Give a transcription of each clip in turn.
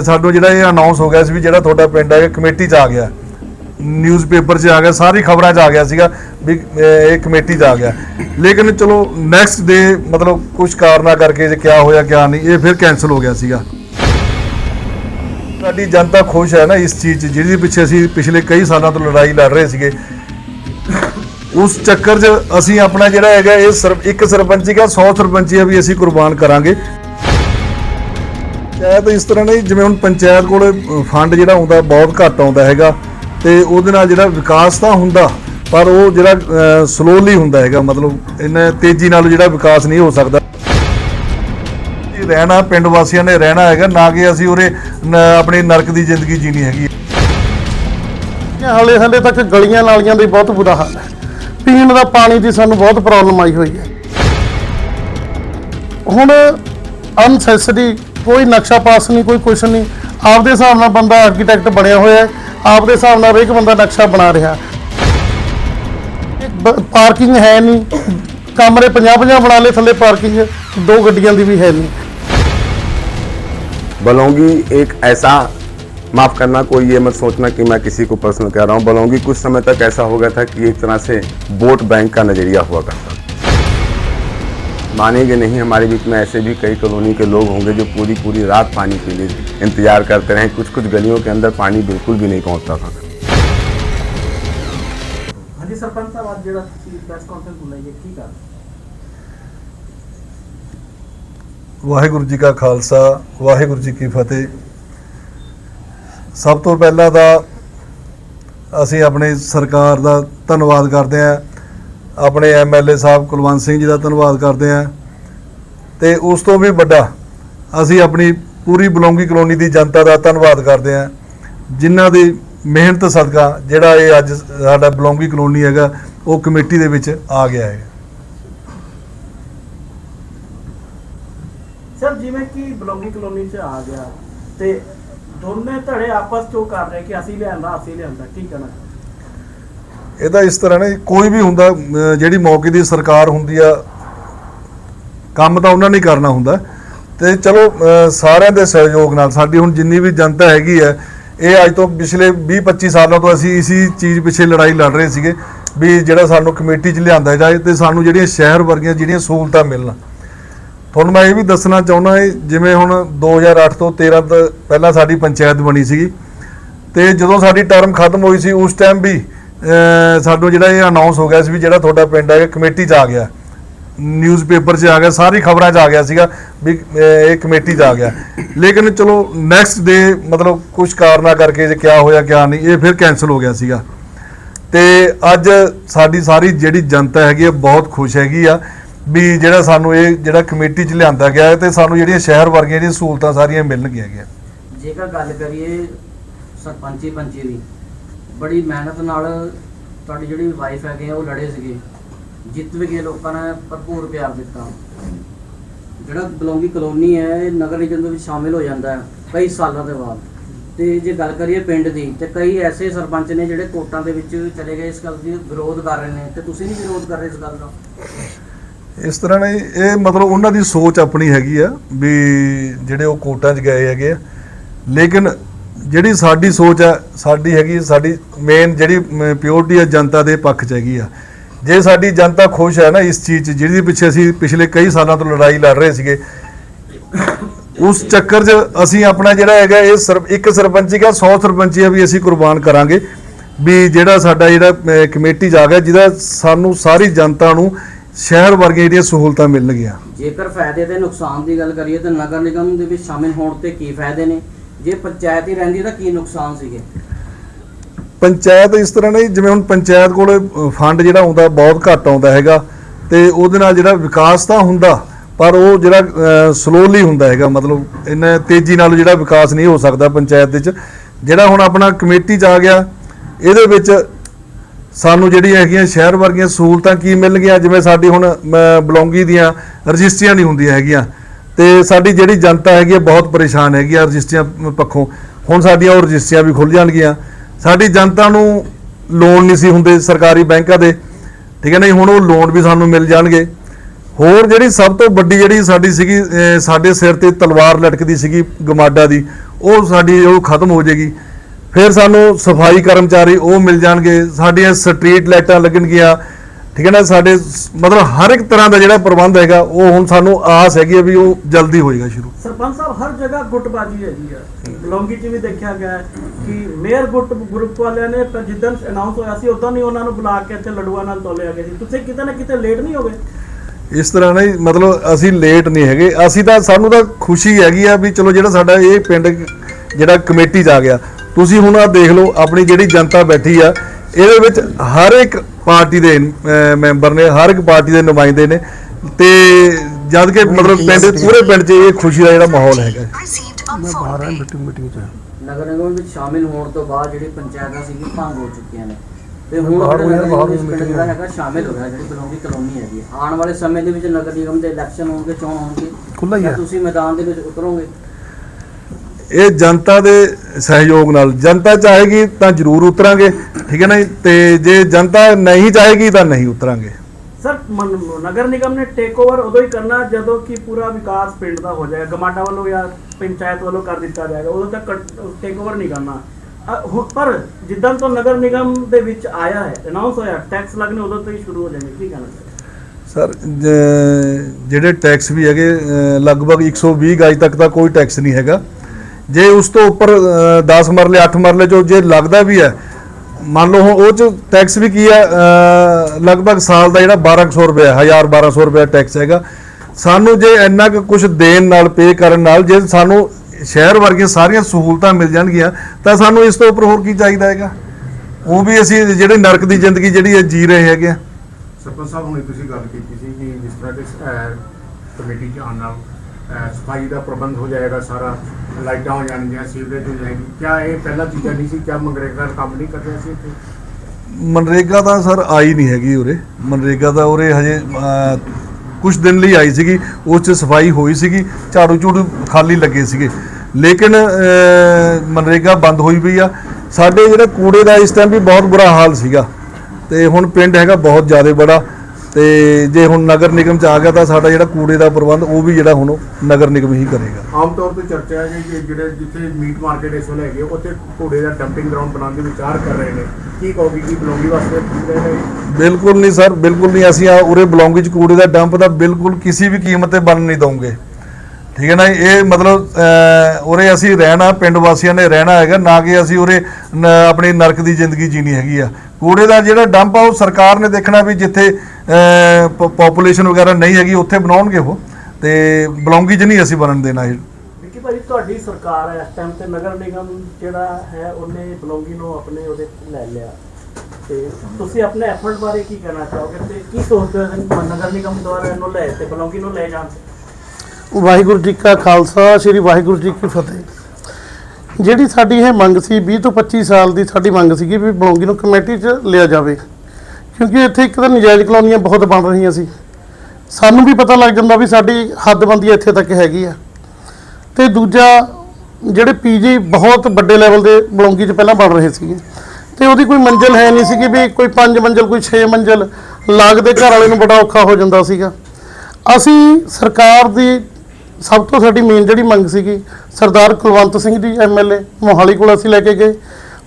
ਸਾਨੂੰ ਜਿਹੜਾ ਇਹ ਅਨਾਉਂਸ ਹੋ ਗਿਆ ਸੀ ਵੀ ਜਿਹੜਾ ਤੁਹਾਡਾ ਪਿੰਡ ਹੈ ਇਹ ਕਮੇਟੀ 'ਚ ਆ ਗਿਆ। ਨਿਊਜ਼ਪੇਪਰ 'ਚ ਆ ਗਿਆ, ਸਾਰੀ ਖਬਰਾਂ 'ਚ ਆ ਗਿਆ ਸੀਗਾ ਵੀ ਇਹ ਕਮੇਟੀ 'ਚ ਆ ਗਿਆ। ਲੇਕਿਨ ਚਲੋ ਨੈਕਸਟ ਡੇ ਮਤਲਬ ਕੁਝ ਕਾਰਨਾਂ ਕਰਕੇ ਜੇ ਕਿਆ ਹੋਇਆ, ਕਿਆ ਨਹੀਂ, ਇਹ ਫਿਰ ਕੈਨਸਲ ਹੋ ਗਿਆ ਸੀਗਾ। ਸਾਡੀ ਜਨਤਾ ਖੁਸ਼ ਹੈ ਨਾ ਇਸ ਚੀਜ਼ 'ਚ, ਜਿਹਦੇ ਪਿੱਛੇ ਅਸੀਂ ਪਿਛਲੇ ਕਈ ਸਾਲਾਂ ਤੋਂ ਲੜਾਈ ਲੜ ਰਹੇ ਸੀਗੇ। ਉਸ ਚੱਕਰ 'ਚ ਅਸੀਂ ਆਪਣਾ ਜਿਹੜਾ ਹੈਗਾ, ਇਹ ਸਿਰਫ ਇੱਕ ਸਰਪੰਚੀ ਦਾ 100 ਸਰਪੰਚੀਆਂ ਵੀ ਅਸੀਂ ਕੁਰਬਾਨ ਕਰਾਂਗੇ। ਪੰਚਾਇਤ ਇਸ ਤਰ੍ਹਾਂ ਨਹੀਂ, ਜਿਵੇਂ ਹੁਣ ਪੰਚਾਇਤ ਕੋਲ ਫੰਡ ਜਿਹੜਾ ਆਉਂਦਾ, ਬਹੁਤ ਘੱਟ ਆਉਂਦਾ ਹੈਗਾ ਤੇ ਉਹਦੇ ਨਾਲ ਜਿਹੜਾ ਵਿਕਾਸ ਤਾਂ ਹੁੰਦਾ, ਪਰ ਉਹ ਜਿਹੜਾ ਸਲੋਲੀ ਹੁੰਦਾ ਹੈਗਾ, ਮਤਲਬ ਇੰਨਾ ਤੇਜ਼ੀ ਨਾਲ ਜਿਹੜਾ ਵਿਕਾਸ ਨਹੀਂ ਹੋ ਸਕਦਾ। ਰਹਿਣਾ, ਪਿੰਡ ਵਾਸੀਆਂ ਨੇ ਰਹਿਣਾ ਹੈਗਾ, ਨਾ ਕਿ ਅਸੀਂ ਉਰੇ, ਨ- ਆਪਣੀ ਨਰਕ ਦੀ ਜ਼ਿੰਦਗੀ ਜੀਣੀ ਹੈਗੀ ਹਾਲੇ ਹਾਲੇ ਤੱਕ ਗਲੀਆਂ ਨਾਲੀਆਂ ਦੀ ਬਹੁਤ ਬੁਰਾ ਹਾਲ ਹੈ। ਪੀਣ ਦਾ ਪਾਣੀ ਦੀ ਸਾਨੂੰ ਬਹੁਤ ਪ੍ਰੋਬਲਮ ਆਈ ਹੋਈ ਹੈ। ਹੁਣ ਅਨਸੈਸਰੀ ਕੋਈ ਨਕਸ਼ਾ ਪਾਸ ਨਹੀਂ ਕੋਈ ਕੁਛ ਨਹੀਂ ਆਪਦੇ ਹਿਸਾਬ ਨਾਲ ਬੰਦਾ ਆਰਕੀਟੈਕਟ ਬਣਿਆ ਹੋਇਆ ਹੈ ਆਪਦੇ ਹਿਸਾਬ ਨਾਲ ਹਰੇਕ ਬੰਦਾ ਨਕਸ਼ਾ ਬਣਾ ਰਿਹਾ ਪਾਰਕਿੰਗ ਹੈ ਨਹੀਂ ਕਮਰੇ 50 50 ਬਣਾ ਲਏ ਥੱਲੇ ਪਾਰਕਿੰਗ ਦੋ ਗੱਡੀਆਂ ਦੀ ਵੀ ਹੈ ਨਹੀਂ बलौंगी एक ऐसा माफ करना कोई ये मत सोचना कि मैं किसी को पर्सनल कह रहा हूँ बलौंगी कुछ समय तक ऐसा हो गया था कि एक तरह से वोट बैंक का नजरिया हुआ करता था मानेंगे नहीं हमारे बीच में ऐसे भी कई कॉलोनी के लोग होंगे जो पूरी पूरी रात पानी के लिए इंतजार करते रहे कुछ कुछ गलियों के अंदर पानी बिल्कुल भी नहीं पहुंचता था ਹਾਂਜੀ ਸਰਪੰਚ ਸਾਹਿਬ ਅੱਜ ਜਿਹੜਾ ਤੁਸੀਂ ਪ੍ਰੈਸ ਕਾਨਫਰੰਸ ਬੁਲਾਈ ਹੈ ਕੀ ਕਰ ਵਾਹਿਗੁਰੂ ਜੀ ਕਾ ਖਾਲਸਾ ਵਾਹਿਗੁਰੂ ਜੀ ਕੀ ਫਤਿਹ ਸਭ ਤੋਂ ਪਹਿਲਾਂ ਤਾਂ ਅਸੀਂ ਆਪਣੇ ਸਰਕਾਰ ਦਾ ਧੰਨਵਾਦ ਕਰਦੇ ਹਾਂ ਆਪਣੇ ਐਮਐਲਏ ਸਾਹਿਬ ਕੁਲਵੰਤ ਸਿੰਘ ਜੀ ਦਾ ਧੰਨਵਾਦ ਕਰਦੇ ਹਾਂ। ਤੇ ਉਸ ਤੋਂ ਵੀ ਵੱਡਾ ਅਸੀਂ ਆਪਣੀ ਪੂਰੀ ਬਲੌਂਗੀ ਕਲੋਨੀ ਦੀ ਜਨਤਾ ਦਾ ਧੰਨਵਾਦ ਕਰਦੇ ਹਾਂ। ਜਿਨ੍ਹਾਂ ਦੀ ਮਿਹਨਤ ਸਦਕਾ ਜਿਹੜਾ ਇਹ ਅੱਜ ਸਾਡਾ ਬਲੌਂਗੀ ਕਲੋਨੀ ਹੈਗਾ, ਉਹ ਕਮੇਟੀ ਦੇ ਵਿੱਚ ਆ ਗਿਆ ਹੈ। ਸਰ, ਜਿਵੇਂ ਕਿ ਬਲੌਂਗੀ ਕਲੋਨੀ ਚ ਆ ਗਿਆ ਤੇ ਦੋਨੇ ਧੜੇ ਆਪਸ ਚੋਂ ਕਰ ਰਹੇ ਕਿ ਅਸੀਂ ਲਿਆਂਦਾ ਅਸੀਂ ਲਿਆਂਦਾ ਕੀ ਕਹਿਣਾ ਇਹਦਾ ਇਸ ਤਰ੍ਹਾਂ ਨੇ, ਕੋਈ ਵੀ ਹੁੰਦਾ ਜਿਹੜੀ ਮੌਕੇ ਦੀ ਸਰਕਾਰ ਹੁੰਦੀ ਆ, ਕੰਮ ਤਾਂ ਉਹਨਾਂ ਨੇ ਕਰਨਾ ਹੁੰਦਾ। ਤੇ ਚਲੋ ਸਾਰਿਆਂ ਦੇ ਸਹਿਯੋਗ ਨਾਲ, ਸਾਡੀ ਹੁਣ ਜਿੰਨੀ ਵੀ ਜਨਤਾ ਹੈਗੀ ਹੈ ਇਹ ਅੱਜ ਤੋਂ ਪਿਛਲੇ 20 25 ਸਾਲਾਂ ਤੋਂ ਅਸੀਂ ਇਸੀ ਚੀਜ਼ ਪਿੱਛੇ ਲੜਾਈ ਲੜ ਰਹੇ ਸੀਗੇ, ਵੀ ਜਿਹੜਾ ਸਾਨੂੰ ਕਮੇਟੀ 'ਚ ਲਿਆਂਦਾ ਜਾਏ ਤੇ ਸਾਨੂੰ ਜਿਹੜੀਆਂ ਸ਼ਹਿਰ ਵਰਗੀਆਂ ਜਿਹੜੀਆਂ ਸਹੂਲਤਾਂ ਮਿਲਣ। ਤੁਹਾਨੂੰ ਮੈਂ ਇਹ ਵੀ ਦੱਸਣਾ ਚਾਹੁੰਦਾ ਇਹ ਜਿਵੇਂ ਹੁਣ 2008 ਤੋਂ 13 ਤੋਂ ਪਹਿਲਾਂ ਸਾਡੀ ਪੰਚਾਇਤ ਬਣੀ ਸੀਗੀ, ਤੇ ਜਦੋਂ ਸਾਡੀ ਟਰਮ ਖਤਮ ਹੋਈ ਸੀ, ਉਸ ਟਾਈਮ ਵੀ ਸਾਨੂੰ ਜਿਹੜਾ ਇਹ ਅਨਾਉਂਸ ਹੋ ਗਿਆ ਸੀ ਵੀ ਜਿਹੜਾ ਤੁਹਾਡਾ ਪਿੰਡ ਹੈ, ਇਹ ਕਮੇਟੀ 'ਚ ਆ ਗਿਆ। ਨਿਊਜ਼ਪੇਪਰ 'ਚ ਆ ਗਿਆ, ਸਾਰੀ ਖਬਰਾਂ 'ਚ ਆ ਗਿਆ ਸੀਗਾ ਵੀ ਇਹ ਕਮੇਟੀ 'ਚ ਆ ਗਿਆ। ਲੇਕਿਨ ਚਲੋ ਨੈਕਸਟ ਡੇ ਮਤਲਬ ਕੁਝ ਕਾਰਨਾਂ ਕਰਕੇ ਜੇ ਕਿਆ ਹੋਇਆ, ਕਿਆ ਨਹੀਂ, ਇਹ ਫਿਰ ਕੈਨਸਲ ਹੋ ਗਿਆ ਸੀਗਾ। ਤੇ ਅੱਜ ਸਾਡੀ ਸਾਰੀ ਜਿਹੜੀ ਜਨਤਾ ਹੈਗੀ ਹੈ ਬਹੁਤ ਖੁਸ਼ ਹੈਗੀ ਆ ਵੀ ਜਿਹੜਾ ਸਾਨੂੰ ਇਹ ਜਿਹੜਾ ਕਮੇਟੀ 'ਚ ਲਿਆਂਦਾ ਗਿਆ ਹੈ ਤੇ ਸਾਨੂੰ ਜਿਹੜੀਆਂ ਸ਼ਹਿਰ ਵਰਗੀਆਂ ਜਿਹੜੀਆਂ ਸਹੂਲਤਾਂ ਸਾਰੀਆਂ ਮਿਲਣਗੀਆਂ ਹੈਗੀਆਂ। ਜੇਕਰ ਗੱਲ ਕਰੀਏ ਸਰਪੰਚੀ ਪੰਚੀ ਦੀ ਬੜੀ ਮਿਹਨਤ ਨਾਲ ਤੁਹਾਡੀ ਜਿਹੜੀ ਵਾਈਫ ਹੈਗੇ ਆ, ਉਹ ਲੜੇ ਸੀਗੇ। ਜਿੱਤ ਵੀ ਗਏ, ਲੋਕਾਂ ਨੇ ਭਰਪੂਰ ਪਿਆਰ ਦਿੱਤਾ। ਜਿਹੜਾ ਬਲੌਂਗੀ ਕਲੋਨੀ ਹੈ, ਇਹ ਨਗਰ ਨਿਗਮ ਦੇ ਵਿੱਚ ਸ਼ਾਮਿਲ ਹੋ ਜਾਂਦਾ ਹੈ, ਕਈ ਸਾਲਾਂ ਦੇ ਬਾਅਦ। ਤੇ ਜੇ ਗੱਲ ਕਰੀਏ ਪਿੰਡ ਦੀ, ਤੇ ਕਈ ਐਸੇ ਸਰਪੰਚ ਨੇ ਜਿਹੜੇ ਕੋਟਾਂ ਦੇ ਵਿੱਚ ਚਲੇ ਗਏ, ਇਸ ਗੱਲ ਦੀ ਵਿਰੋਧ ਕਰ ਰਹੇ ਨੇ। ਤੇ ਤੁਸੀਂ ਨਹੀਂ ਵਿਰੋਧ ਕਰ ਰਹੇ ਇਸ ਗੱਲ ਦਾ? ਇਸ ਤਰ੍ਹਾਂ ਨਹੀਂ, ਇਹ ਮਤਲਬ ਉਹਨਾਂ ਦੀ ਸੋਚ ਆਪਣੀ ਹੈਗੀ ਆ, ਵੀ ਜਿਹੜੇ ਉਹ ਕੋਟਾਂ 'ਚ ਗਏ ਹੈਗੇ ਆ। ਲੇਕਿਨ ਜਿਹੜੀ ਸਾਡੀ ਸੋਚ ਹੈ ਸਾਡੀ ਹੈਗੀ, ਸਾਡੀ ਮੇਨ ਜਿਹੜੀ ਪਿਓਰਟੀ ਆ, ਜਨਤਾ ਦੇ ਪੱਖ 'ਚ ਹੈਗੀ ਆ। ਜੇ ਸਾਡੀ ਜਨਤਾ ਖੁਸ਼ ਹੈ ਨਾ ਇਸ ਚੀਜ਼ 'ਚ, ਜਿਹਦੇ ਪਿੱਛੇ ਅਸੀਂ ਪਿਛਲੇ ਕਈ ਸਾਲਾਂ ਤੋਂ ਲੜਾਈ ਲੜ ਰਹੇ ਸੀਗੇ, ਉਸ ਚੱਕਰ 'ਚ ਅਸੀਂ ਆਪਣਾ ਜਿਹੜਾ ਹੈਗਾ, ਇਹ ਸਿਰਫ ਇੱਕ ਸਰਪੰਚੀ ਦਾ 100 ਸਰਪੰਚੀਆਂ ਵੀ ਅਸੀਂ ਕੁਰਬਾਨ ਕਰਾਂਗੇ, ਵੀ ਜਿਹੜਾ ਸਾਡਾ ਜਿਹੜਾ ਕਮੇਟੀ 'ਚ ਆ ਗਿਆ ਜਿਹਦਾ ਸਾਨੂੰ ਸਾਰੀ ਜਨਤਾ ਨੂੰ ਸ਼ਹਿਰ ਵਰਗੀਆਂ ਜਿਹੜੀਆਂ ਸਹੂਲਤਾਂ ਮਿਲਣਗੀਆਂ। ਜੇਕਰ ਫਾਇਦੇ ਤੇ ਨੁਕਸਾਨ ਦੀ ਗੱਲ ਕਰੀਏ, ਤਾਂ ਨਗਰ ਨਿਗਮ ਦੇ ਵਿੱਚ ਸ਼ਾਮਿਲ ਹੋਣ ਤੇ ਕੀ ਫਾਇਦੇ ਨੇ? ਜੇ ਪੰਚਾਇਤ ਹੀ ਰਹਿੰਦੀ ਤਾਂ ਕੀ ਨੁਕਸਾਨ ਸੀਗੇ? ਪੰਚਾਇਤ ਇਸ ਤਰ੍ਹਾਂ ਨਹੀਂ, ਜਿਵੇਂ ਹੁਣ ਪੰਚਾਇਤ ਕੋਲ ਫੰਡ ਜਿਹੜਾ ਆਉਂਦਾ ਬਹੁਤ ਘੱਟ ਆਉਂਦਾ ਹੈਗਾ ਤੇ ਉਹਦੇ ਨਾਲ ਜਿਹੜਾ ਵਿਕਾਸ ਤਾਂ ਹੁੰਦਾ, ਪਰ ਉਹ ਜਿਹੜਾ ਸਲੋਲੀ ਹੁੰਦਾ ਹੈਗਾ, ਮਤਲਬ ਇੰਨਾ ਤੇਜ਼ੀ ਨਾਲ ਜਿਹੜਾ ਵਿਕਾਸ ਨਹੀਂ ਹੋ ਸਕਦਾ ਪੰਚਾਇਤ ਦੇ ਵਿੱਚ। ਜਿਹੜਾ ਹੁਣ ਆਪਣਾ ਕਮੇਟੀ 'ਚ ਆ ਗਿਆ, ਇਹਦੇ ਵਿੱਚ ਸਾਨੂੰ ਜਿਹੜੀਆਂ ਹੈਗੀਆਂ ਸ਼ਹਿਰ ਵਰਗੀਆਂ ਸਹੂਲਤਾਂ ਕੀ ਮਿਲਣਗੀਆਂ? ਜਿਵੇਂ ਸਾਡੀ ਹੁਣ ਬਲੌਂਗੀ ਦੀਆਂ ਰਜਿਸਟਰੀਆਂ ਨਹੀਂ ਹੁੰਦੀਆਂ ਹੈਗੀਆਂ। ਤੇ ਸਾਡੀ ਜਿਹੜੀ ਜਨਤਾ ਹੈਗੀ ਆ ਬਹੁਤ ਪਰੇਸ਼ਾਨ ਹੈਗੀ ਆ ਰਜਿਸਟਰੀਆਂ ਪੱਖੋਂ। ਹੁਣ ਸਾਡੀਆਂ ਉਹ ਰਜਿਸਟਰੀਆਂ ਵੀ ਖੁੱਲ ਜਾਣਗੀਆਂ। ਸਾਡੀ ਜਨਤਾ ਨੂੰ ਲੋਨ ਨਹੀਂ ਸੀ ਹੁੰਦੇ ਸਰਕਾਰੀ ਬੈਂਕਾਂ ਦੇ। ਠੀਕ ਹੈ ਨਹੀਂ? ਹੁਣ ਉਹ ਲੋਨ ਵੀ ਸਾਨੂੰ ਮਿਲ ਜਾਣਗੇ। ਹੋਰ ਜਿਹੜੀ ਸਭ ਤੋਂ ਵੱਡੀ ਜਿਹੜੀ ਸਾਡੀ ਸੀਗੀ ਸਾਡੇ ਸਿਰ ਤੇ ਤਲਵਾਰ ਲਟਕਦੀ ਸੀਗੀ ਗਮਾਡਾ ਦੀ, ਉਹ ਸਾਡੀ ਉਹ ਖਤਮ ਹੋ ਜਾਏਗੀ। ਫਿਰ ਸਾਨੂੰ ਸਫ਼ਾਈ ਕਰਮਚਾਰੀ ਉਹ ਮਿਲ ਜਾਣਗੇ। ਸਾਡੀਆਂ ਸਟਰੀਟ ਲਾਈਟਾਂ ਲੱਗਣਗੀਆਂ। ਠੀਕ ਹੈ ਨਾ ਸਾਡੇ ਮਤਲਬ ਹਰ ਇੱਕ ਤਰ੍ਹਾਂ ਦਾ ਜਿਹੜਾ ਪ੍ਰਬੰਧ ਹੈਗਾ ਉਹ ਹੁਣ ਸਾਨੂੰ ਆਸ ਹੈਗੀ ਹੈ ਵੀ ਉਹ ਜਲਦੀ ਹੋਏਗਾ ਸ਼ੁਰੂ। ਸਰਪੰਚ ਸਾਹਿਬ ਹਰ ਜਗ੍ਹਾ ਗੁੱਟਬਾਜੀ ਹੈ ਜੀ ਬਲੌਂਗੀ 'ਚ ਵੀ ਦੇਖਿਆ ਗਿਆ ਹੈ ਕਿ ਮੇਅਰ ਗੁੱਟ ਗਰੁੱਪ ਵਾਲਿਆਂ ਨੇ ਪਰ ਜਿੱਦਣ ਅਨਾਉਂਸ ਹੋਇਆ ਸੀ ਉਦੋਂ ਨਹੀਂ ਉਹਨਾਂ ਨੂੰ ਬੁਲਾ ਕੇ ਇੱਥੇ ਲੜੂਆ ਨਾਲ ਤੋਲਿਆ ਗਿਆ ਸੀ। ਤੁਸੀਂ ਕਿਤੇ ਨਾ ਕਿਤੇ ਲੇਟ ਨਹੀਂ ਹੋ ਗਏ ਇਸ ਤਰ੍ਹਾਂ ਨਹੀਂ ਮਤਲਬ ਅਸੀਂ ਲੇਟ ਨਹੀਂ ਹੈਗੇ। ਅਸੀਂ ਤਾਂ ਸਾਨੂੰ ਤਾਂ ਖੁਸ਼ੀ ਹੈਗੀ ਆ ਵੀ ਚਲੋ ਜਿਹੜਾ ਸਾਡਾ ਇਹ ਪਿੰਡ ਜਿਹੜਾ ਕਮੇਟੀ 'ਚ ਆ ਗਿਆ। ਤੁਸੀਂ ਹੁਣ ਆ ਦੇਖ ਲਓ ਆਪਣੀ ਜਿਹੜੀ ਜਨਤਾ ਬੈਠੀ ਆ ਇਹਦੇ ਵਿੱਚ ਹਰ ਇੱਕ ਪਾਰਟੀ ਦੇ ਮੈਂਬਰ ਨੇ ਹਰ ਇੱਕ ਪਾਰਟੀ ਦੇ ਨੁਮਾਇੰਦੇ ਨੇ ਤੇ ਜਦ ਕਿ ਮਤਲਬ ਪਿੰਡ ਪੂਰੇ ਪਿੰਡ 'ਚ ਇਹ ਖੁਸ਼ੀ ਦਾ ਜਿਹੜਾ ਮਾਹੌਲ ਹੈਗਾ Received on phone pay. Nagar Nigam ਵਿੱਚ ਸ਼ਾਮਿਲ ਹੋਣ ਤੋਂ ਬਾਅਦ ਜਿਹੜੀ ਪੰਚਾਇਤਾਂ ਸੀਗੀ ਭੰਗ ਹੋ ਚੁੱਕੀਆਂ ਨੇ ਤੇ ਹੁਣ ਜਿਹੜਾ ਹੈਗਾ ਸ਼ਾਮਿਲ ਹੋ ਰਿਹਾ ਜਿਹੜੀ ਬਲੌਂਗੀ ਕਲੋਨੀ ਹੈਗੀ। ਆਉਣ ਵਾਲੇ ਸਮੇਂ ਦੇ ਵਿੱਚ ਨਗਰ ਨਿਗਮ ਦੇ ਇਲੈਕਸ਼ਨ ਹੋਣਗੇ ਚੋਣ ਹੋਣਗੇ ਹੀ ਹੈ। ਤੁਸੀਂ ਮੈਦਾਨ ਦੇ ਵਿੱਚ ਉਤਰੋਗੇ ਇਹ ਜਨਤਾ ਦੇ ਸਹਿਯੋਗ ਨਾਲ ਜਨਤਾ ਚਾਹੇਗੀ ਤਾਂ ਜ਼ਰੂਰ ਉਤਰਾਂਗੇ ਠੀਕ ਹੈ ਨਾ ਜੀ? ਤੇ ਜੇ ਜਨਤਾ ਨਹੀਂ ਚਾਹੇਗੀ ਤਾਂ ਨਹੀਂ ਉਤਰਾਂਗੇ। ਸਰ ਮਨ- ਨਗਰ ਨਿਗਮ ਨੇ ਟੇਕ ਓਵਰ ਉਦੋਂ ਹੀ ਕਰਨਾ ਜਦੋਂ ਕਿ ਪੂਰਾ ਵਿਕਾਸ ਪਿੰਡ ਦਾ ਹੋ ਜਾਏਗਾ। ਗਮਾਡਾ ਵੱਲੋਂ ਜਾਂ ਪੰਚਾਇਤ ਵੱਲੋਂ ਕਰ ਦਿੱਤਾ ਜਾਏਗਾ। ਉਦੋਂ ਤੱਕ ਟੇਕ ਓਵਰ ਨਹੀਂ ਕਰਨਾ। ਅ, ਹੁਣ ਪਰ ਜਿੱਦਾਂ ਤੋਂ ਨਗਰ ਨਿਗਮ ਦੇ ਵਿੱਚ ਆਇਆ ਹੈ ਅਨਾਉਂਸ ਹੋਇਆ ਟੈਕਸ ਲੱਗਣੇ ਉਦੋਂ ਤੋਂ ਹੀ ਸ਼ੁਰੂ ਹੋ ਜਾਣਗੇ। ਕੀ ਕਹਿਣਾ ਸਰ ਜ- ਜਿਹੜੇ ਟੈਕਸ ਵੀ ਹੈਗੇ ਅ, ਲਗਭਗ 120 ਗਜ ਤੱਕ ਦਾ ਕੋਈ ਟੈਕਸ ਨਹੀਂ ਹੈਗਾ। ਜੇ ਉਸ ਤੋਂ ਉੱਪਰ 10 ਮਰਲੇ 8 ਮਰਲੇ ਚੋਂ ਜੇ ਲੱਗਦਾ ਵੀ ਹੈ, ਮੰਨ ਲਓ ਉਹ ਚ ਟੈਕਸ ਵੀ ਕੀ ਹੈ ਲਗਭਗ ਸਾਲ ਦਾ ਜਿਹੜਾ 1200 ਰੁਪਏ 1000 1200 ਰੁਪਏ ਟੈਕਸ ਹੈਗਾ। ਸਾਨੂੰ ਜੇ ਇੰਨਾ ਕੁ ਕੁਝ ਦੇਣ ਨਾਲ ਪੇ ਕਰਨ ਨਾਲ, ਜੇ ਸਾਨੂੰ ਸ਼ਹਿਰ ਵਰਗੀਆਂ ਸਾਰੀਆਂ ਸਹੂਲਤਾਂ ਮਿਲ ਜਾਣਗੀਆਂ, ਤਾਂ ਸਾਨੂੰ ਇਸ ਤੋਂ ਉੱਪਰ ਹੋਰ ਕੀ ਚਾਹੀਦਾ ਹੈਗਾ? ਉਹ ਵੀ ਅਸੀਂ ਜਿਹੜੇ ਨਰਕ ਦੀ ਜ਼ਿੰਦਗੀ ਜਿਹੜੀ ਹੈ, ਜੀ ਰਹੇ ਹੈਗੇ ਸਰਪੰਚ ਸਾਹਿਬ, ਹੁਣੇ ਤੁਸੀਂ ਗੱਲ ਕੀਤੀ ਸੀ ਕਿ ਜਿਸ ਤਰ੍ਹਾਂ ਕਿ ਕਮੇਟੀ ਚ ਆਉਣ ਨਾਲ ਅਹ, ਦਾ ਪ੍ਰਬੰਧ ਹੋ ਜਾਏਗਾ ਸਾਰਾ ਲਾਈਟਾਂ ਹੋ ਜਾਣਗੀਆਂ ਸੀਵਰੇਜ ਹੋ ਜਾਏਗੀ। ਕਿਆ ਇਹ ਪਹਿਲਾਂ ਚੀਜ਼ਾਂ ਨਹੀਂ ਸੀ? ਕਿਆ ਮਨਰੇਗਾ ਕੰਮ ਨਹੀਂ ਕਰ ਰਿਹਾ ਸੀ ਇੱਥੇ? ਮਨਰੇਗਾ ਤਾਂ ਸਰ ਆਈ ਨਹੀਂ ਹੈਗੀ ਉਰੇ। ਮਨਰੇਗਾ ਤਾਂ ਉਰੇ ਹਜੇ ਕੁਝ ਦਿਨ ਲਈ ਆਈ ਸੀਗੀ। ਉਸ 'ਚ ਸਫ਼ਾਈ ਹੋਈ ਸੀਗੀ ਝਾੜੂ ਝੂੜੂ ਖਾਲੀ ਲੱਗੇ ਸੀਗੇ। ਲੇਕਿਨ ਮਨਰੇਗਾ ਬੰਦ ਹੋਈ ਪਈ ਆ। ਸਾਡੇ ਜਿਹੜਾ ਕੂੜੇ ਦਾ ਇਸ ਟਾਈਮ ਵੀ ਬਹੁਤ ਬੁਰਾ ਹਾਲ ਸੀਗਾ। ਤੇ ਹੁਣ ਪਿੰਡ ਹੈਗਾ ਬਹੁਤ ਜ਼ਿਆਦਾ ਬੜਾ। ਤੇ ਜੇ ਹੁਣ ਨਗਰ ਨਿਗਮ ਚ ਆ ਗਿਆ ਤਾਂ ਸਾਡਾ ਜਿਹੜਾ ਕੂੜੇ ਦਾ ਪ੍ਰਬੰਧ ਉਹ ਵੀ ਜਿਹੜਾ ਹੁਣ ਨਗਰ ਨਿਗਮ ਹੀ ਕਰੇਗਾ। ਆਮ ਤੌਰ ਤੇ ਚਰਚਾ ਹੈ ਕਿ ਜਿਹੜੇ ਜਿੱਥੇ ਮੀਟ ਮਾਰਕੀਟ ਇਸ ਵੇਲੇ ਹੈਗੇ ਉੱਥੇ ਘੋੜੇ ਦਾ ਡੰਪਿੰਗ ਗਰਾਊਂਡ ਬਣਾਉਣ ਦੀ ਵਿਚਾਰ ਕਰ ਰਹੇ ਨੇ। ਕੀ ਕਹੋਗੇ ਕਿ ਬਲੌਂਗੀ ਵਾਸਤੇ ਠੀਕ ਰਹੇਗਾ ਬਿਲਕੁਲ ਨਹੀਂ ਸਰ ਬਿਲਕੁਲ ਨਹੀਂ। ਅਸੀਂ ਆ ਉਰੇ ਬਲੌਂਗੀ ਚ ਕੂੜੇ ਦਾ ਡੰਪ ਦਾ ਬਿਲਕੁਲ ਕਿਸੇ ਵੀ ਕੀਮਤ ਤੇ ਬਣ ਨਹੀਂ ਦਵਾਂਗੇ ਠੀਕ ਹੈ ਨਾ ਇਹ ਮਤਲਬ ਉਰੇ ਅਸੀਂ ਰਹਿਣਾ ਪਿੰਡ ਵਾਸੀਆਂ ਨੇ ਰਹਿਣਾ ਹੈਗਾ ਨਾ ਕਿ ਅਸੀਂ ਉਰੇ ਆਪਣੀ ਨਰਕ ਦੀ ਜ਼ਿੰਦਗੀ ਜੀਣੀ ਹੈਗੀ ਆ। ਕੂੜੇ ਦਾ ਜਿਹੜਾ ਡੰਪ ਆ ਉਹ ਸਰਕਾਰ ਨੇ ਦੇਖਣਾ ਵੀ ਜਿੱਥੇ ਪੋਪੂਲੇਸ਼ਨ ਵਗੈਰਾ ਨਹੀਂ ਹੈਗੀ ਉੱਥੇ ਬਣਾਉਣਗੇ ਉਹ। ਤੇ ਬਲੌਂਗੀ ਚ ਨਹੀਂ ਅਸੀਂ ਬਣਨ ਦੇਣਾ ਇਹ। ਵਿੱਕੀ ਭਾਜੀ ਤੁਹਾਡੀ ਸਰਕਾਰ ਹੈ ਇਸ ਟਾਈਮ ਤੇ ਨਗਰ ਨਿਗਮ ਜਿਹੜਾ ਹੈ ਉਹਨੇ ਬਲੌਂਗੀ ਨੂੰ ਆਪਣੇ ਉਹਦੇ ਲੈ ਲਿਆ। ਤੇ ਤੁਸੀਂ ਆਪਣੇ ਐਫਰਟ ਬਾਰੇ ਕੀ ਕਹਿਣਾ ਚਾਹੋਗੇ ਤੇ ਕੀ ਸੋਚਦੇ ਹੋ ਨਗਰ ਨਿਗਮ ਦੁਆਰਾ ਇਹਨੂੰ ਲੈ ਤੇ ਬਲੌਂਗੀ ਨੂੰ ਲੈ ਜਾਣ? ਤੇ ਵਾਹਿਗੁਰੂ ਜੀ ਕਾ ਖਾਲਸਾ ਸ੍ਰੀ ਵਾਹਿਗੁਰੂ ਜੀ ਕੀ ਫਤਿਹ। ਜਿਹੜੀ ਸਾਡੀ ਇਹ ਮੰਗ ਸੀ 20 ਤੋਂ 25 ਸਾਲ ਦੀ ਸਾਡੀ ਮੰਗ ਸੀਗੀ ਵੀ ਬਲੌਂਗੀ ਨੂੰ ਕਮੇਟੀ 'ਚ ਲਿਆ ਜਾਵੇ। ਕਿਉਂਕਿ ਇੱਥੇ ਇੱਕ ਤਾਂ ਨਜਾਇਜ਼ ਕਲੋਨੀਆਂ ਬਹੁਤ ਬਣ ਰਹੀਆਂ ਸੀ। ਸਾਨੂੰ ਵੀ ਪਤਾ ਲੱਗ ਜਾਂਦਾ ਵੀ ਸਾਡੀ ਹੱਦਬੰਦੀ ਇੱਥੇ ਤੱਕ ਹੈਗੀ ਆ। ਤੇ ਦੂਜਾ, ਜਿਹੜੇ ਪੀਜੀ ਬਹੁਤ ਵੱਡੇ ਲੈਵਲ ਦੇ ਬਲੌਂਗੀ 'ਚ ਪਹਿਲਾਂ ਬਣ ਰਹੇ ਸੀਗੇ। ਤੇ ਉਹਦੀ ਕੋਈ ਮੰਜ਼ਿਲ ਹੈ ਨਹੀਂ ਸੀਗੀ ਵੀ ਕੋਈ 5 ਮੰਜ਼ਿਲ, ਕੋਈ 6 ਮੰਜ਼ਿਲ। ਲੱਗਦੇ ਘਰ ਵਾਲੇ ਨੂੰ ਬੜਾ ਔਖਾ ਹੋ ਜਾਂਦਾ ਸੀਗਾ। ਅਸੀਂ ਸਰਕਾਰ ਦੀ ਸਭ ਤੋਂ ਸਾਡੀ ਮੇਨ ਜਿਹੜੀ ਮੰਗ ਸੀਗੀ, ਸਰਦਾਰ ਕੁਲਵੰਤ ਸਿੰਘ ਜੀ ਐਮਐਲਏ ਮੋਹਾਲੀ ਕੋਲ ਅਸੀਂ ਲੈ ਕੇ ਗਏ।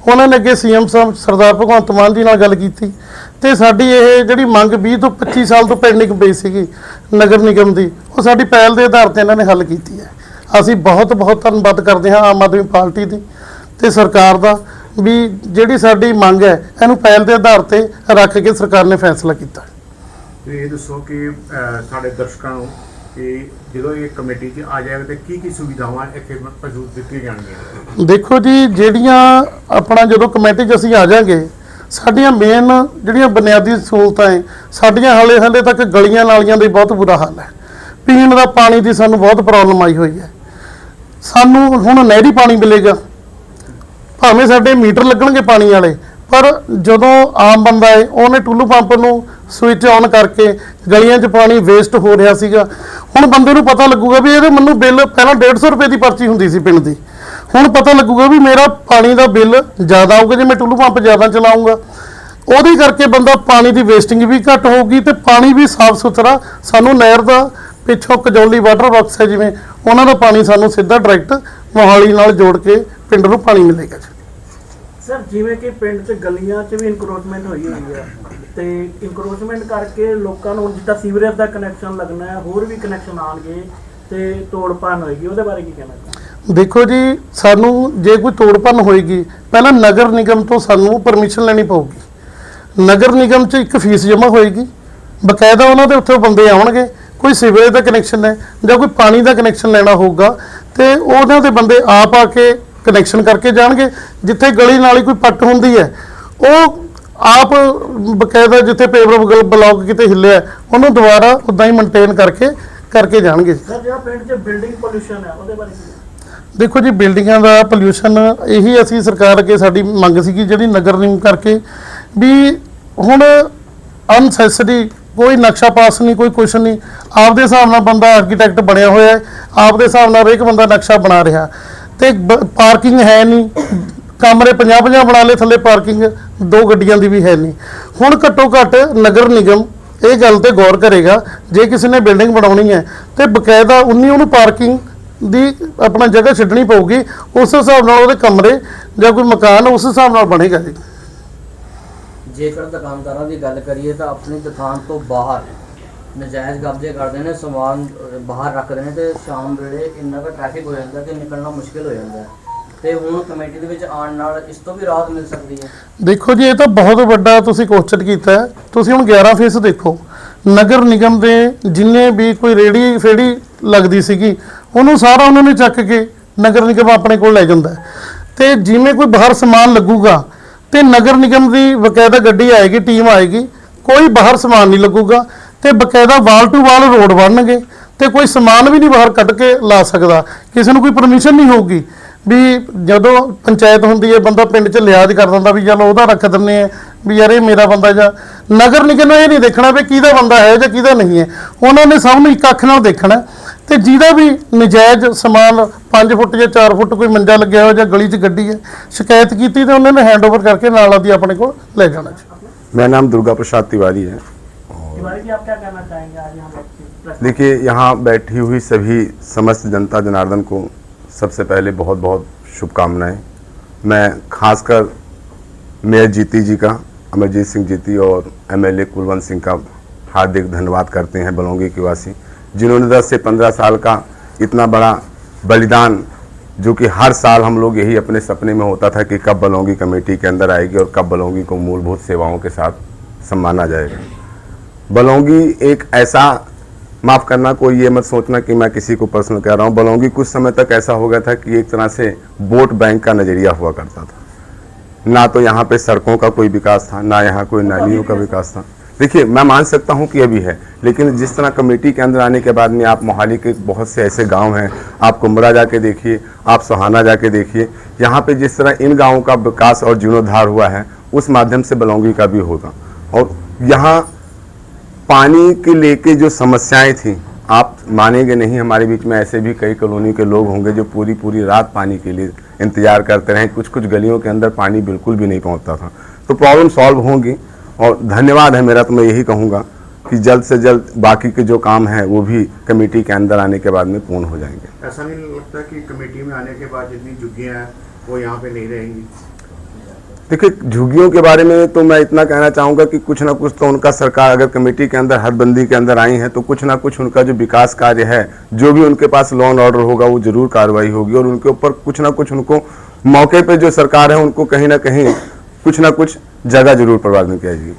ਉਹਨਾਂ ਨੇ ਅੱਗੇ ਸੀਐਮ ਸਾਹਿਬ ਸਰਦਾਰ ਭਗਵੰਤ ਮਾਨ ਜੀ ਨਾਲ ਗੱਲ ਕੀਤੀ ਤੇ ਸਾਡੀ ਇਹ ਜਿਹੜੀ ਮੰਗ 20 ਤੋਂ 25 ਸਾਲ ਤੋਂ ਪੈਂਡਿੰਗ ਪਈ ਸੀਗੀ ਨਗਰ ਨਿਗਮ ਦੀ, ਉਹ ਸਾਡੀ ਪਹਿਲ ਦੇ ਆਧਾਰ ਤੇ ਇਹਨਾਂ ਨੇ ਹੱਲ ਕੀਤੀ ਹੈ। ਅਸੀਂ ਬਹੁਤ ਬਹੁਤ ਧੰਨਵਾਦ ਕਰਦੇ ਹਾਂ ਆਮ ਆਦਮੀ ਪਾਰਟੀ ਦੀ ਤੇ ਸਰਕਾਰ ਦਾ ਵੀ ਜਿਹੜੀ ਸਾਡੀ ਮੰਗ ਹੈ, ਇਹਨੂੰ ਪਹਿਲ ਦੇ ਆਧਾਰ ਤੇ ਰੱਖ ਕੇ ਸਰਕਾਰ ਨੇ ਫੈਸਲਾ ਕੀਤਾ। ਤੇ ਇਹ ਦੱਸੋ ਕਿ ਸਾਡੇ ਦਰਸ਼ਕਾਂ ਨੂੰ ਕਿ ਜਦੋਂ ਇਹ ਕਮੇਟੀ 'ਚ ਆ ਜਾਏਗਾ ਤੇ ਕੀ ਕੀ ਸੁਵਿਧਾਵਾਂ ਇੱਥੇ ਮੌਜੂਦ ਦਿੱਤੀਆਂ ਜਾਣਗੀਆਂ? ਦੇਖੋ ਜੀ, ਜਿਹੜੀਆਂ ਆਪਣਾ ਜਦੋਂ ਕਮੇਟੀ 'ਚ ਅਸੀਂ ਆ ਜਾਾਂਗੇ, ਸਾਡੀਆਂ ਮੇਨ ਜਿਹੜੀਆਂ ਬੁਨਿਆਦੀ ਸਹੂਲਤਾਂ ਹੈ ਸਾਡੀਆਂ ਹਾਲੇ ਹਾਲੇ ਤੱਕ ਗਲੀਆਂ ਨਾਲੀਆਂ ਦਾ ਬਹੁਤ ਬੁਰਾ ਹਾਲ ਹੈ ਪੀਣ ਦਾ ਪਾਣੀ ਦੀ ਸਾਨੂੰ ਬਹੁਤ ਪ੍ਰੋਬਲਮ ਆਈ ਹੋਈ ਹੈ ਸਾਨੂੰ ਹੁਣ ਨਹਿਰੀ ਪਾਣੀ ਮਿਲੇਗਾ। ਭਾਵੇਂ ਸਾਡੇ ਮੀਟਰ ਲੱਗਣਗੇ ਪਾਣੀ ਵਾਲੇ, ਪਰ ਜਦੋਂ ਆਮ ਬੰਦਾ ਹੈ ਉਹਨੇ ਟੁੱਲੂ ਪੰਪ ਨੂੰ ਸਵਿਚ ਆਨ ਕਰਕੇ ਗਲੀਆਂ 'ਚ ਪਾਣੀ ਵੇਸਟ ਹੋ ਰਿਹਾ ਸੀਗਾ। ਹੁਣ ਬੰਦੇ ਨੂੰ ਪਤਾ ਲੱਗੂਗਾ ਵੀ ਇਹਦੇ ਮੈਨੂੰ ਬਿੱਲ ਪਹਿਲਾਂ 150 ਰੁਪਏ ਦੀ ਪਰਚੀ ਹੁੰਦੀ ਸੀ ਪਿੰਡ ਦੀ। ਹੁਣ ਪਤਾ ਲੱਗੂਗਾ ਵੀ ਮੇਰਾ ਪਾਣੀ ਦਾ ਬਿੱਲ ਜ਼ਿਆਦਾ ਆਊਗਾ, ਜੇ ਮੈਂ ਟੁੱਲੂ ਪੰਪ ਜ਼ਿਆਦਾ ਚਲਾਉਂਗਾ ਉਹਦੇ ਕਰਕੇ ਬੰਦਾ ਪਾਣੀ ਦੀ ਵੇਸਟਿੰਗ ਵੀ ਘੱਟ ਹੋਊਗੀ ਤੇ ਪਾਣੀ ਵੀ ਸਾਫ਼ ਸੁਥਰਾ, ਸਾਨੂੰ ਨਹਿਰ ਦਾ ਪਿੱਛੋਂ ਕਜੌਲੀ ਵਾਟਰ ਬਾਕਸ ਹੈ ਜਿਵੇਂ, ਉਹਨਾਂ ਦਾ ਪਾਣੀ ਸਾਨੂੰ ਸਿੱਧਾ ਡਾਇਰੈਕਟ ਮੋਹਾਲੀ ਨਾਲ ਜੋੜ ਕੇ ਪਿੰਡ ਨੂੰ ਪਾਣੀ ਮਿਲੇਗਾ ਜੀ। ਸਰ, ਜਿਵੇਂ ਕਿ ਪਿੰਡ 'ਚ ਗਲੀਆਂ 'ਚ ਵੀ ਇਨਕਰੋਚਮੈਂਟ ਹੋਈ ਹੋਈ ਹੈ ਤੇ ਇਨਕਰੋਚਮੈਂਟ ਕਰਕੇ ਲੋਕਾਂ ਨੂੰ ਜਿੱਦਾਂ ਸੀਵਰੇਜ ਦਾ ਕਨੈਕਸ਼ਨ ਲੱਗਣਾ ਹੈ, ਹੋਰ ਵੀ ਕਨੈਕਸ਼ਨ ਆਣਗੇ ਤੇ ਤੋੜ ਹੋਏਗੀ, ਉਹਦੇ ਬਾਰੇ ਕੀ ਕਹਿਣਾ ਦੇਖੋ ਜੀ, ਸਾਨੂੰ ਜੇ ਕੋਈ ਤੋੜ ਭੰਨ ਹੋਏਗੀ, ਪਹਿਲਾਂ ਨਗਰ ਨਿਗਮ ਤੋਂ ਸਾਨੂੰ ਪਰਮਿਸ਼ਨ ਲੈਣੀ ਪਊਗੀ। ਨਗਰ ਨਿਗਮ 'ਚ ਇੱਕ ਫੀਸ ਜਮ੍ਹਾਂ ਹੋਏਗੀ, ਬਕਾਇਦਾ ਉਹਨਾਂ ਦੇ ਉੱਥੇ ਬੰਦੇ ਆਉਣਗੇ, ਕੋਈ ਸੀਵਰੇਜ ਦਾ ਕਨੈਕਸ਼ਨ ਹੈ ਜਾਂ ਕੋਈ ਪਾਣੀ ਦਾ ਕਨੈਕਸ਼ਨ ਲੈਣਾ ਹੋਊਗਾ, ਤੇ ਉਹਨਾਂ ਦੇ ਬੰਦੇ ਆਪ ਆ ਕੇ ਕਨੈਕਸ਼ਨ ਕਰਕੇ ਜਾਣਗੇ ਜਿੱਥੇ ਗਲੀ ਨਾਲੀ ਕੋਈ ਪੱਟ ਹੁੰਦੀ ਹੈ। ਉਹ ਆਪ ਬਕਾਇਦਾ ਜਿੱਥੇ ਪੇਪਰ ਬਲੌਕ ਕਿਤੇ ਹਿੱਲਿਆ ਉਹਨੂੰ ਦੁਬਾਰਾ ਉਦਾਂ ਹੀ ਮੇਨਟੇਨ ਕਰਕੇ ਕਰਕੇ ਜਾਣਗੇ। ਸਰ ਜਿਹੜਾ ਪਿੰਡ 'ਚ ਬਿਲਡਿੰਗ ਪੋਲੂਸ਼ਨ ਹੈ ਉਹਦੇ ਬਾਰੇ? ਦੇਖੋ ਜੀ ਬਿਲਡਿੰਗਾਂ ਦਾ ਪੋਲਿਊਸ਼ਨ ਇਹੀ ਅਸੀਂ ਸਰਕਾਰ ਅੱਗੇ ਸਾਡੀ ਮੰਗ ਸੀਗੀ ਜਿਹੜੀ ਨਗਰ ਨਿਗਮ ਕਰਕੇ ਵੀ ਹੁਣ ਅਨਸੈਸਰੀ ਕੋਈ ਨਕਸ਼ਾ ਪਾਸ ਨਹੀਂ ਕੋਈ ਕੁਛ ਨਹੀਂ। ਆਪਦੇ ਹਿਸਾਬ ਨਾਲ ਬੰਦਾ ਆਰਕੀਟੈਕਟ ਬਣਿਆ ਹੋਇਆ ਹੈ ਆਪਦੇ ਹਿਸਾਬ ਨਾਲ ਹਰੇਕ ਬੰਦਾ ਨਕਸ਼ਾ ਬਣਾ ਰਿਹਾ। ਤੇ ਪਾਰਕਿੰਗ ਹੈ ਨਹੀਂ। ਕਮਰੇ 50 50 ਬਣਾ ਲਏ, ਥੱਲੇ ਪਾਰਕਿੰਗ ਦੋ ਗੱਡੀਆਂ ਦੀ ਵੀ ਹੈ ਨਹੀਂ। ਹੁਣ ਘੱਟੋ ਘੱਟ ਨਗਰ ਨਿਗਮ ਇਹ ਗੱਲ ਤੇ ਗੌਰ ਕਰੇਗਾ, ਜੇ ਕਿਸੇ ਨੇ ਬਿਲਡਿੰਗ ਬਣਾਉਣੀ ਹੈ, ਤੇ ਬਕਾਇਦਾ ਉਨੀ ਉਹਨੂੰ ਪਾਰਕਿੰਗ ਦੀ ਆਪਣਾ ਜਗ੍ਹਾ ਛੱਡਣੀ ਪਊਗੀ, ਉਸ ਹਿਸਾਬ ਨਾਲ ਉਹਦੇ ਕਮਰੇ ਜਾਂ ਕੋਈ ਮਕਾਨ ਉਸ ਹਿਸਾਬ ਨਾਲ ਬਣੇਗਾ ਜੀ। ਜੇਕਰ ਦੁਕਾਨਦਾਰਾਂ ਦੀ ਗੱਲ ਕਰੀਏ ਤਾਂ ਆਪਣੀ ਦੁਕਾਨ ਤੋਂ ਬਾਹਰ ਨਜਾਇਜ਼ ਕਬਜ਼ੇ ਕਰਦੇ ਨੇ, ਸਮਾਨ ਬਾਹਰ ਰੱਖਦੇ ਨੇ ਤੇ ਸ਼ਾਮ ਵੇਲੇ ਇੰਨਾ ਕੁ ਟ੍ਰੈਫਿਕ ਹੋ ਜਾਂਦਾ ਕਿ ਨਿਕਲਣਾ ਮੁਸ਼ਕਿਲ ਹੋ ਜਾਂਦਾ ਹੈ। ਤੇ ਹੁਣ ਕਮੇਟੀ ਦੇ ਵਿੱਚ ਆਉਣ ਨਾਲ ਇਸ ਤੋਂ ਵੀ ਰਾਹਤ ਮਿਲ ਸਕਦੀ ਹੈ? ਦੇਖੋ ਜੀ, ਇਹ ਤਾਂ ਬਹੁਤ ਵੱਡਾ ਤੁਸੀਂ ਕੁਐਸਚਨ ਕੀਤਾ ਹੈ। ਤੁਸੀਂ ਹੁਣ 11 ਫੇਸ ਦੇਖੋ। ਨਗਰ ਨਿਗਮ ਦੇ ਜਿੰਨੇ ਵੀ ਕੋਈ ਰੇੜੀ ਫੇੜੀ ਲੱਗਦੀ ਸੀਗੀ, ਉਹਨੂੰ ਸਾਰਾ ਉਹਨਾਂ ਨੇ ਚੱਕ ਕੇ ਨਗਰ ਨਿਗਮ ਆਪਣੇ ਕੋਲ ਲੈ ਜਾਂਦਾ ਹੈ। ਤੇ ਜਿਵੇਂ ਕੋਈ ਬਾਹਰ ਸਮਾਨ ਲੱਗੂਗਾ, ਤੇ ਨਗਰ ਨਿਗਮ ਦੀ ਬਕਾਇਦਾ ਗੱਡੀ ਆਏਗੀ, ਟੀਮ ਆਏਗੀ, ਕੋਈ ਬਾਹਰ ਸਮਾਨ ਨਹੀਂ ਲੱਗੂਗਾ। ਤੇ ਬਕਾਇਦਾ ਵਾਲ ਟੂ ਵਾਲ ਰੋਡ ਬਣਨਗੇ ਤੇ ਕੋਈ ਸਮਾਨ ਵੀ ਨਹੀਂ ਬਾਹਰ ਕੱਢ ਕੇ ਲਾ ਸਕਦਾ। ਕਿਸੇ ਨੂੰ ਕੋਈ ਪਰਮਿਸ਼ਨ ਨਹੀਂ ਹੋਊਗੀ ਵੀ ਜਦੋਂ ਪੰਚਾਇਤ ਹੁੰਦੀ ਹੈ, ਬੰਦਾ ਪਿੰਡ 'ਚ ਲਿਆਜ ਕਰ ਦਿੰਦਾ ਵੀ ਚਲੋ ਉਹਦਾ ਰੱਖ ਦਿੰਨੇ ਆ ਵੀ ਯਾਰ ਇਹ ਮੇਰਾ ਬੰਦਾ ਜਾਂ ਨਗਰ ਨਿਗਮ ਨੂੰ ਇਹ ਨਹੀਂ ਦੇਖਣਾ ਵੀ ਕਿਹਦਾ ਬੰਦਾ ਹੈ ਜਾਂ ਕਿਹਦਾ ਨਹੀਂ ਹੈ। ਉਹਨਾਂ ਨੇ ਸਭ ਨੂੰ ਇੱਕ ਅੱਖ ਨਾਲ ਦੇਖਣਾ ਤੇ ਜਿਹਦਾ ਵੀ ਨਜਾਇਜ਼ ਸਮਾਨ 5 ਫੁੱਟ ਜਾਂ 4 ਫੁੱਟ ਕੋਈ ਮੰਜਾ ਲੱਗਿਆ ਹੋਇਆ ਜਾਂ ਗਲੀ 'ਚ ਗੱਡੀ ਹੈ, ਸ਼ਿਕਾਇਤ ਕੀਤੀ ਤੇ ਉਹਨਾਂ ਨੇ ਹੈਂਡਓਵਰ ਕਰਕੇ ਨਾਲ ਆਦੀ ਆਪਣੇ ਕੋਲ ਲੈ ਜਾਣਾ ਜੀ। ਮੇਰਾ ਨਾਮ ਦੁਰਗਾ ਪ੍ਰਸਾਦ ਤਿਵਾਰੀ ਹੈ। देखिए, यहाँ बैठी हुई सभी समस्त जनता जनार्दन को सबसे पहले बहुत बहुत शुभकामनाएँ। मैं खासकर मेयर जीती जी का, अमरजीत सिंह जीती और एमएलए कुलवंत सिंह का हार्दिक धन्यवाद करते हैं बलौंगी के वासी, जिन्होंने 10 से 15 साल का इतना बड़ा बलिदान, जो कि हर साल हम लोग यही अपने सपने में होता था कि कब बलौंगी कमेटी के अंदर आएगी और कब बलौंगी को मूलभूत सेवाओं के साथ सम्माना जाएगा। बलौंगी एक ऐसा माफ़ करना कोई ये मत सोचना कि मैं किसी को पर्सनल कह रहा हूँ। बलौंगी कुछ समय तक ऐसा हो गया था कि एक तरह से वोट बैंक का नज़रिया हुआ करता था। ना तो यहाँ पे सड़कों का कोई विकास था ना यहाँ कोई नालियों का विकास था। देखिए मैं मान सकता हूँ कि अभी है लेकिन जिस तरह कमेटी के अंदर आने के बाद में आप मोहाली के बहुत से ऐसे गाँव हैं आप कुमरा जाके देखिए आप सोहाना जाके देखिए यहाँ पे जिस तरह इन गाँवों का विकास और जीर्णोद्धार हुआ है उस माध्यम से बलौंगी का भी होगा। और यहाँ पानी के लेके जो समस्याएँ थी, आप मानेंगे नहीं, हमारे बीच में ऐसे भी कई कॉलोनी के लोग होंगे जो पूरी पूरी रात पानी के लिए इंतज़ार करते रहे। कुछ कुछ गलियों के अंदर पानी बिल्कुल भी नहीं पहुँचता था। तो प्रॉब्लम सॉल्व होंगी और धन्यवाद है मेरा तो मैं यही कहूँगा कि जल्द से जल्द बाकी के जो काम हैं, वो भी कमेटी के अंदर आने के बाद में पूर्ण हो जाएँगे। ऐसा नहीं लगता कि कमेटी में आने के बाद जितनी झुग्गियाँ हैं, वो यहाँ पे नहीं रहेंगी? देखिए, झुग्गियों के बारे में तो मैं इतना कहना चाहूँगा कि कुछ ना कुछ तो उनका सरकार, अगर कमेटी के अंदर हदबंदी के अंदर आई है तो कुछ ना कुछ उनका जो विकास कार्य है, जो भी उनके पास लॉ एंड ऑर्डर होगा, वो ज़रूर कार्रवाई होगी। और उनके ऊपर कुछ ना कुछ उनको, मौके पर जो सरकार है, उनको कहीं ना कहीं कुछ ना कुछ जगह ज़रूर प्रदान किया जाएगी